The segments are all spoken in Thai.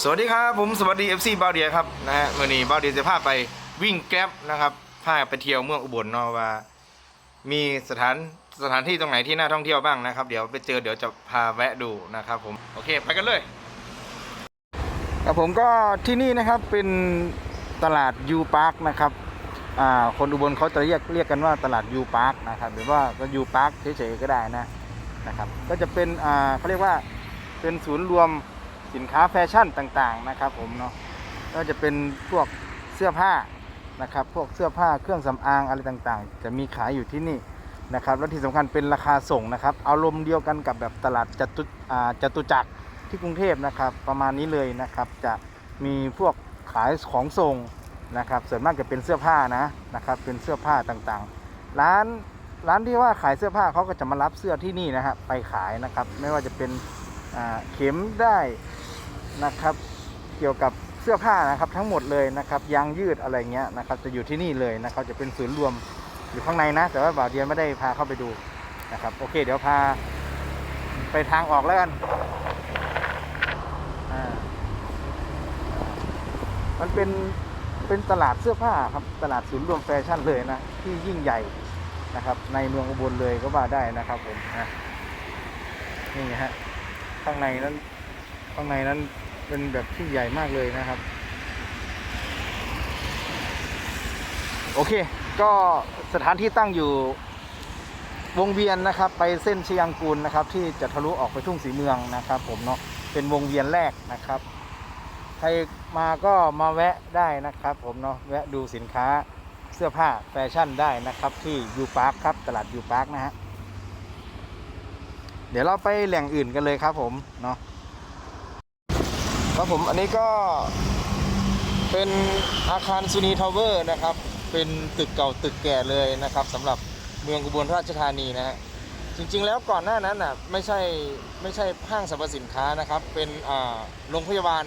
สวัสดีครับผมสวัสดี FC บ้าวเดียครับนะฮะมื่อนี้บ้าวเดียจะพาไปวิ่งแก๊ปนะครับพาไปเที่ยวเมืองอุบลเนาะว่า มีสถานสถานที่ตรงไหนที่น่าท่องเที่ยวบ้างนะครับ เดี๋ยวไปเจอเดี๋ยวจะพาแวะดูนะครับผมโอเคไปกันเลยครับผมก็ที่นี่นะครับเป็นตลาดยูพาร์คนะครับอ่าคนอุบลเขาจะเรียกเรียกกันว่าตลาดยูพาร์คนะครับหรือว่าก็ยูพาร์คเฉยๆก็ได้นะนะครับ ก็จะเป็นอ่าเขาเรียกว่าเป็นศูนย์รวม สินค้าแฟชั่นต่างๆนะครับผมเนาะก็จะเป็นพวกเสื้อผ้านะครับพวกเสื้อผ้าเครื่องสำอางอะไรต่างๆ จะมีขายอยู่ที่นี่นะครับแล้วที่สำคัญเป็นราคาส่งนะครับอารมณ์เดียวกันกับแบบตลาดจตุจตุจักรที่กรุงเทพนะครับประมาณนี้เลยนะครับจะมีพวกขายของส่งนะครับส่วนมากจะเป็นเสื้อผ้านะนะครับเป็นเสื้อผ้าต่างๆ ร้านร้านที่ว่าขายเสื้อผ้าเขาก็จะมารับเสื้อที่นี่นะฮะไปขายนะครับไม่ว่าจะเป็นเข็มได้ นะครับ เกี่ยวกับเสื้อผ้านะครับทั้งหมดเลยนะครับยางยืดอะไรเงี้ยนะครับจะอยู่ที่นี่เลยนะครับจะเป็นศูนย์รวมอยู่ข้างในนะ แต่ว่าบ่าวเดียนไม่ได้พาเข้าไปดูนะครับโอเค เดี๋ยวพาไปทางออกแล้วกันมันเป็นเป็นตลาดเสื้อผ้าครับตลาดศูนย์รวมแฟชั่นเลยนะที่ยิ่งใหญ่นะครับ ในเมืองอุบลเลยก็ว่าได้นะครับผมนะนี่ฮะข้างในนั้น ข้างในนั้นเป็นแบบที่ใหญ่มากเลยนะครับ โอเค ก็สถานที่ตั้งอยู่วงเวียนนะครับ ไปเส้นชียงกูลนะครับ ที่จะทะลุออกไปทุ่งสีเมืองนะครับ ผมเนาะเป็นวงเวียนแรกนะครับ ใครมาก็มาแวะได้นะครับ ผมเนาะแวะดูสินค้าเสื้อผ้าแฟชั่นได้นะครับ ที่ยูพาร์คครับตลาดยูพาร์คนะฮะเดี๋ยวเราไปแหล่งอื่นกันเลยครับผมเนาะ ครับผมอันนี้ก็เป็นอาคารซูนีทาวเวอร์นะครับ เป็นตึกเก่าตึกแก่เลยนะครับสำหรับเมืองอุบลราชธานีนะฮะจริงๆแล้วก่อนหน้านั้นน่ะไม่ใช่ไม่ใช่ห้างสรรพสินค้านะครับ เป็นอ่าโรงพยาบาล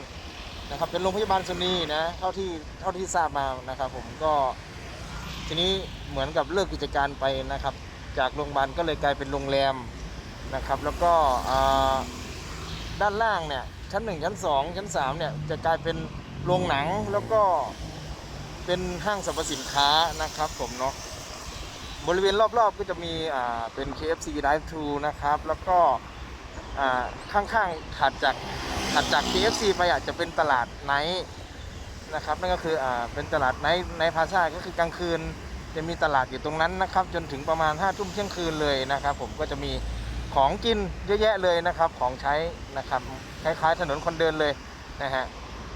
นะครับเป็นโรงพยาบาลซูนีนะเท่าที่เท่าที่ทราบมานะครับ ผมก็ทีนี้เหมือนกับเลิกกิจการไปนะครับ จากโรงพยาบาลก็เลยกลายเป็นโรงแรมนะครับ แล้วก็อ่าด้านล่างเนี่ยชั้น1ชั้น2ชั้น3เนี่ยจะกลายเป็นโรงหนังแล้วก็เป็นห้างสรรพสินค้านะครับผมเนาะบริเวณรอบๆก็จะมีอ่าเป็น KFC Drive Thru นะครับแล้วก็อ่าข้างๆถัดจากถัดจาก KFC ไปอาจจะเป็นตลาดไนท์นะครับนั่นก็คืออ่าเป็นตลาดไนท์ไนท์พาซาก็คือกลางคืนจะมีตลาดอยู่ตรงนั้นนะครับ จนถึงประมาณ5ทุ่มเที่ยงคืนเลยนะครับ ผมก็จะมี ของกินเยอะแยะเลยนะครับ ของใช้นะครับคล้ายๆถนนคนเดินเลยนะฮะ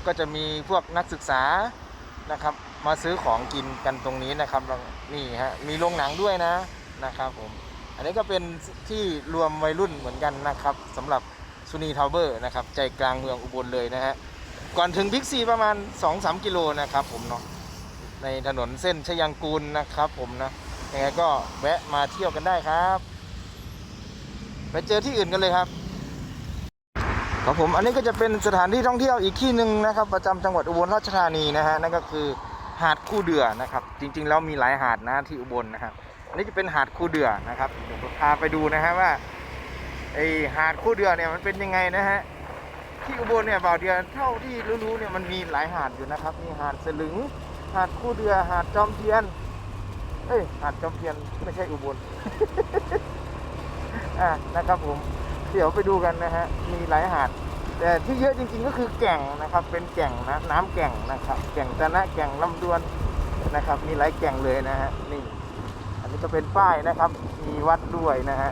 ก็จะมีพวกนักศึกษานะครับ มาซื้อของกินกันตรงนี้นะครับนี่ฮะมีโรงหนังด้วยนะนะครับผมอันนี้ก็เป็นที่รวมวัยรุ่นเหมือนกันนะครับสำหรับซูนีทาวเวอร์นะครับใจกลางเมืองอุบลเลยนะฮะก่อนถึงบิ๊กซีประมาณ 2-3 กิโลนะครับผมเนาะในถนนเส้นชยังกูลนะครับผมนะยังไงก็แวะมาเที่ยวกันได้ครับ ไปเจอที่อื่นกันเลยครับครับผมอันนี้ก็จะเป็นสถานที่ท่องเที่ยวอีกที่หนึ่งนะครับ ประจำจังหวัดอุบลราชธานีนะฮะนั่นก็คือหาดคู่เดือนะครับ จริง ๆ แล้วมีหลายหาดนะที่อุบลนะครับอันนี้จะเป็นหาดคู่เดือนะครับเดี๋ยวพาไปดูนะฮะว่าไอหาดคู่เดือเนี่ยมันเป็นยังไงนะฮะที่อุบลเนี่ยบ่าวเดือนเท่าที่รู้ๆเนี่ยมันมีหลายหาดอยู่นะครับ มีหาดสลึงหาดคู่เดือหาดจอมเทียนเอ้ยหาดจอมเทียนไม่ใช่อุบล อะนะครับผมเดี๋ยวไปดูกันนะฮะมีหลายหาดแต่ที่เยอะจริงๆก็คือแก่งนะครับ เป็นแก่งนะน้ำแก่งนะครับ แก่งตะนะแก่งลำดวนนะครับ มีหลายแก่งเลยนะฮะนี่ อันนี้ก็เป็นป้ายนะครับ มีวัดด้วยนะฮะ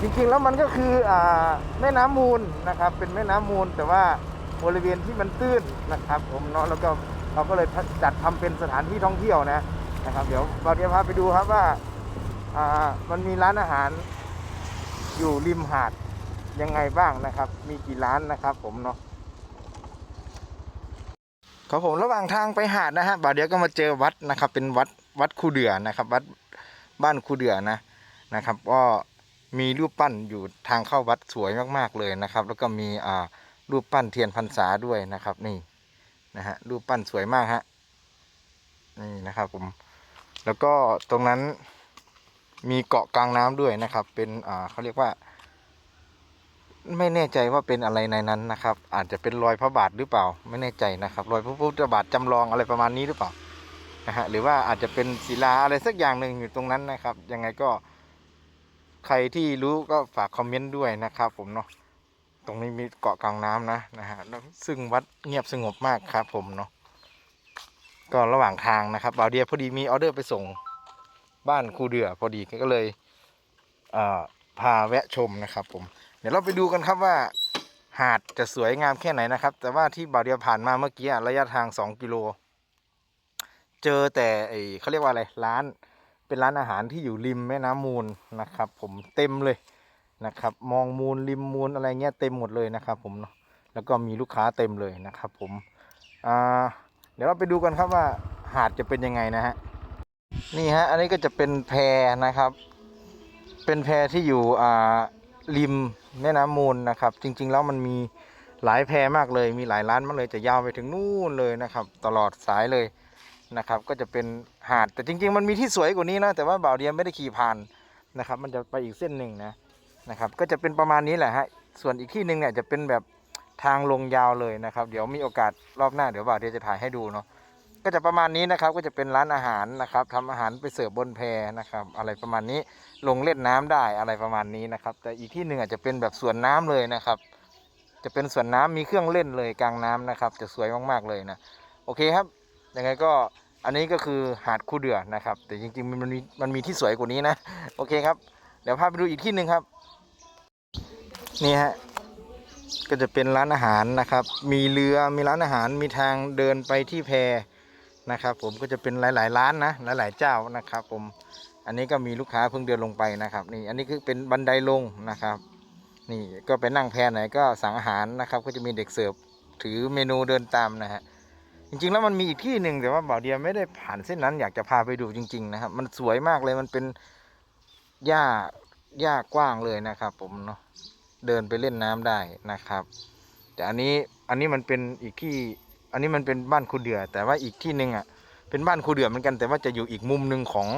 จริงๆแล้วมันก็คืออ่าแม่น้ำมูลนะครับ เป็นแม่น้ำมูลแต่ว่าบริเวณที่มันตื้นนะครับ ผมเนาะแล้วก็เราก็เลยจัดทำเป็นสถานที่ท่องเที่ยวนะนะครับ เดี๋ยวเราเดี๋ยวพาไปดูครับว่า อ่ามันมีร้านอาหารอยู่ริมหาดยังไงบ้างนะครับ มีกี่ร้านนะครับผมเนาะครับผมระหว่างทางไปหาดนะฮะบ่าเดี๋ยวก็มาเจอวัดนะครับ เป็นวัดวัดคูเดือนะครับ วัดบ้านคูเดือนะนะครับก็มีรูปปั้นอยู่ทางเข้าวัดสวยมากๆเลยนะครับ แล้วก็มีอ่ารูปปั้นเทียนพรรษาด้วยนะครับนี่นะฮะรูปปั้นสวยมากฮะนี่นะครับผมแล้วก็ตรงนั้น มีเกาะกลางน้ำด้วยนะครับ เป็นอ่าเขาเรียกว่า ไม่แน่ใจว่าเป็นอะไรในนั้นนะครับ อาจจะเป็นรอยพระบาทหรือเปล่า ไม่แน่ใจนะครับรอยพระพุทธบาทจำลองอะไรประมาณนี้หรือเปล่านะฮะหรือว่าอาจจะเป็นศิลาอะไรสักอย่างหนึ่งอยู่ตรงนั้นนะครับ ยังไงก็ใครที่รู้ก็ฝากคอมเมนต์ด้วยนะครับ ผมเนาะตรงนี้มีเกาะกลางน้ำนะนะฮะซึ่งวัดเงียบสงบมากครับ ผมเนาะก็ระหว่างทางนะครับบ่าวเดียพอดีมีออเดอร์ไปส่ง บ้านครูเดือพอดีก็เลยเพาแวะชมนะครับผมเดี๋ยวเราไปดูกันครับว่าหาดจะสวยงามแค่ไหนนะครับ แต่ว่าที่บ่าวเดียวผ่านมาเมื่อกี้ระยะทาง 2 กิโล เจอแต่ไอเขาเรียกว่าอะไรร้านเป็นร้านอาหารที่อยู่ริมแม่น้ำมูลนะครับ ผมเต็มเลยนะครับ มองมูลริมมูลอะไรเงี้ยเต็มหมดเลยนะครับ ผมเนาะแล้วก็มีลูกค้าเต็มเลยนะครับ ผมอ่าเดี๋ยวเราไปดูกันครับว่าหาดจะเป็นยังไงนะฮะ นี่ฮะ อันนี้ก็จะเป็นแพนะครับ เป็นแพที่อยู่อ่าริมแม่น้ำมูลนะครับ จริง ๆ แล้วมันมีหลายแพมากเลย มีหลายร้านมากเลยจะยาวไปถึงนู่นเลยนะครับ ตลอดสายเลยนะครับ ก็จะเป็นหาดแต่จริง ๆ มันมีที่สวยกว่านี้นะแต่ว่าบ่าวเดียไม่ได้ขี่ผ่านนะครับ มันจะไปอีกเส้นหนึ่งนะนะครับ ก็จะเป็นประมาณนี้แหละฮะส่วนอีกที่หนึ่งเนี่ยจะเป็นแบบทางลงยาวเลยนะครับ เดี๋ยวมีโอกาสรอบหน้าเดี๋ยวบ่าวเดียจะถ่ายให้ดูเนาะ ก็จะประมาณนี้นะครับก็จะเป็นร้านอาหารนะครับทำอาหารไปเสิร์ฟบนแพนะครับ อะไรประมาณนี้ลงเล่นน้ำได้อะไรประมาณนี้นะครับ แต่อีกที่หนึ่งอาจจะเป็นแบบสวนน้ำเลยนะครับ จะเป็นสวนน้ำมีเครื่องเล่นเลยกลางน้ำนะครับ จะสวยมากๆเลยนะโอเคครับยังไงก็อันนี้ก็คือหาดคูเดือนะครับ แต่จริงๆมันมีมันมีที่สวยกว่านี้นะโอเคครับเดี๋ยวพาไปดูอีกที่หนึ่งครับ นี่ฮะก็จะเป็นร้านอาหารนะครับ มีเรือมีร้านอาหารมีทางเดินไปที่แพ นะครับผมก็จะเป็นหลาย ๆ ร้านนะหลาย ๆ เจ้านะครับ ผมอันนี้ก็มีลูกค้าเพิ่งเดินลงไปนะครับนี่อันนี้คือเป็นบันไดลงนะครับนี่ก็ไปนั่งแพไหนก็สั่งอาหารนะครับ ก็จะมีเด็กเสิร์ฟถือเมนูเดินตามนะฮะจริง ๆ แล้วมันมีอีกที่หนึ่งแต่ว่าบ่าวเดียไม่ได้ผ่านเส้นนั้นอยากจะพาไปดูจริง ๆ นะครับ มันสวยมากเลยมันเป็นหญ้าหญ้ากว้างเลยนะครับ ผมเนาะเดินไปเล่นน้ำได้นะครับ แต่อันนี้อันนี้มันเป็นอีกที่ อันนี้มันเป็นบ้านครูเดือ แต่ว่าอีกที่หนึ่งอะเป็นบ้านครูเดือเหมือนกัน แต่ว่าจะอยู่อีกมุมหนึ่งของ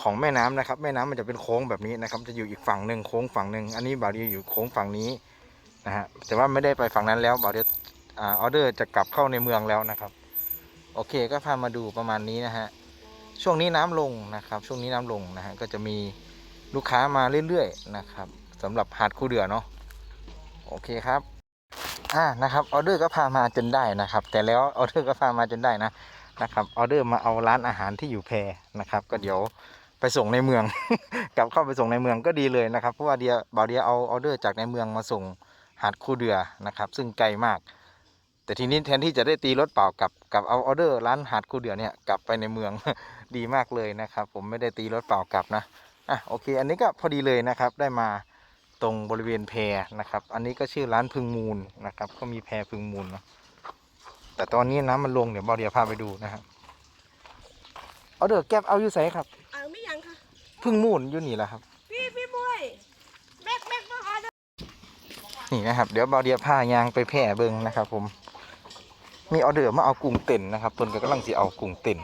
ของแม่น้ำนะครับ แม่น้ำมันจะเป็นโค้งแบบนี้นะครับ จะอยู่อีกฝั่งหนึ่งโค้งฝั่งหนึ่งอันนี้บ่าวเดียอยู่โค้งฝั่งนี้นะฮะแต่ว่าไม่ได้ไปฝั่งนั้นแล้วบ่าวเดียอ่าออเดอร์จะกลับเข้าในเมืองแล้วนะครับ โอเคก็พามาดูประมาณนี้นะฮะช่วงนี้น้ำลงนะครับ ช่วงนี้น้ำลงนะฮะก็จะมีลูกค้ามาเรื่อยๆนะครับสำหรับหาดคูเดือเนาะโอเคครับ อ่านะครับออเดอร์ก็พามาจนได้นะครับ แต่แล้วออเดอร์ก็พามาจนได้นะนะครับออเดอร์มาเอาร้านอาหารที่อยู่แพรนะครับ ก็เดี๋ยวไปส่งในเมือง กลับเข้าไปส่งในเมืองก็ดีเลยนะครับ เพราะว่าเดียบาวเดียเอาออเดอร์จากในเมืองมาส่งหาดคูเดือนะครับ ซึ่งไกลมาก แต่ทีนี้แทนที่จะได้ตีรถเปล่ากลับกับเอาออเดอร์ร้านหาดคูเดือเนี่ยกลับไปในเมืองดีมากเลยนะครับ ผมไม่ได้ตีรถเปล่ากลับนะอะโอเค อันนี้ก็พอดีเลยนะครับได้มา ตรงบริเวณแพนะครับ อันนี้ก็ชื่อร้านพึงมูลนะครับ ก็มีแพพึงมูลเนาะแต่ตอนนี้น้ำมันลงเดี๋ยวบอเดียพาไปดูนะครับเอาเด้อแก็บเอาอยู่ใส่ครับเอาไม่ยังค่ะเพึ่งมูนอยู่นี่แหละครับ พี่พี่บุ้ยแบกแบกมาออเดอร์นี่นะครับ เดี๋ยวบอเดียพายางไปแพร่เบิงนะครับ ผม มีออเดอร์มาเอากุ้งเต้นนะครับเพิ่นก็กำลังสิเอากุ้งเต้น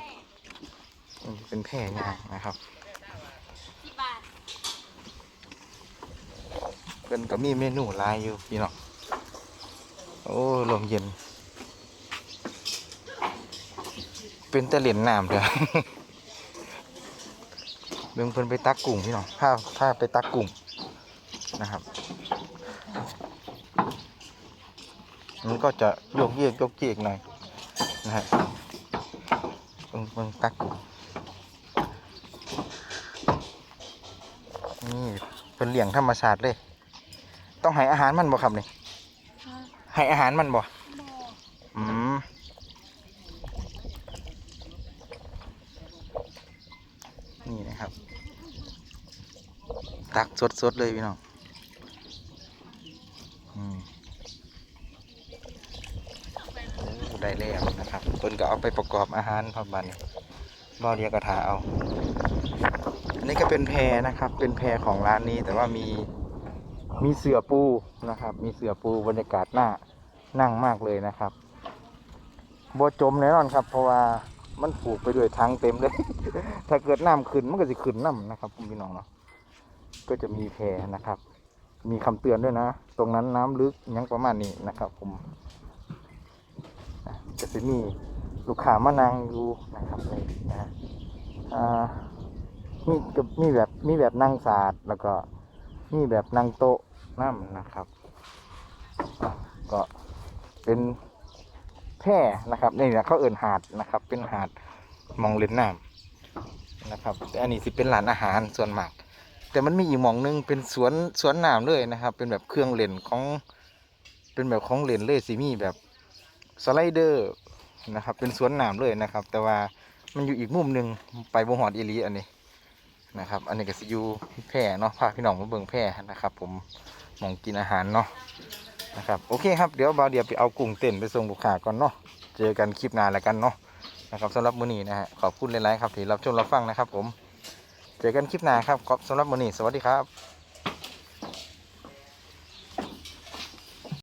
นี่เป็นแพร่ยางนะครับ กี่บาท เพิ่นก็มีเมนูหลายอยู่พี่น้องโอ้ลมเย็น เป็นต่เหรียญน้ำเด้อเบิ่งเพิ่นไปตักกุ้งพี่น้องพาพาไปตักกุ้งนะครับมันก็จะโยกเยกโยกเยกหน่อยนะฮะเบิ่งเบิ่งตักกุ้งนี่เป็นเหลี้ยงธรรมชาติเลย ต้องให้อาหารมันบ่ครับนี่ให้อาหารมันบ่อืมนี่นะครับ ตักสดๆเลยพี่น้องได้แล้วนะครับเพิ่นก็เอาไปประกอบอาหารพร้อมบันบ่อเรียกกระทาเอา อันนี้ก็เป็นแพรนะครับ เป็นแพรของร้านนี้แต่ว่ามี มีเสือปูนะครับ มีเสือปูบรรยากาศน่านั่งมากเลยนะครับบจมแน่นอนครับ เพราะว่ามันผูกไปด้วยทางเต็มเลย ถ้าเกิดน้ำขึ้นมันก็จะขึ้นน้ำนะครับคุณพี่น้องเนาะก็จะมีแพนะครับ มีคำเตือนด้วยนะ ตรงนั้นน้ำลึกยังประมาณนี้นะครับ ผมจะจะมีลูกค้ามานั่งอยู่นะครับนี่นะมีกับมีแบบมีแบบนั่งศาสตร์แล้วก็มีแบบนั่งโต๊ะ นั่มนะครับก็เป็นแพร่นะครับนี่แหละเขาเอิ่นหาดนะครับ เป็นหาดมองเล่นน้ำนะครับแต่อันนี้สิเป็นร้านอาหารส่วนมาก แต่มันมีอีกมองหนึงเป็นสวนสวนน้ำเลยนะครับ เป็นแบบเครื่องเล่นของเป็นแบบของเล่นเลยสิมีแบบสไลเดอร์นะครับ เป็นสวนน้ำเลยนะครับ แต่ว่ามันอยู่อีกมุมหนึ่งไปบงหอดอีลีอันนี้ นะครับ อันนี้ก็สิอยู่แพร่เนาะพาพี่น้องมาเบิ่งแพร่นะครับ ผมมองกินอาหารเนาะนะครับโอเคครับเดี๋ยวบาวเดียวไปเอากุ้งเต้นไปส่งลูกค้าก่อนเนาะเจอกันคลิปหน้าแล้วกันเนาะนะครับสำหรับมื้อนี้นะฮะขอบคุณหลายๆครับที่รับชมรับฟังนะครับ ผม เจอกันคลิปหน้าครับขอบสำหรับมื้อนี้สวัสดีครับ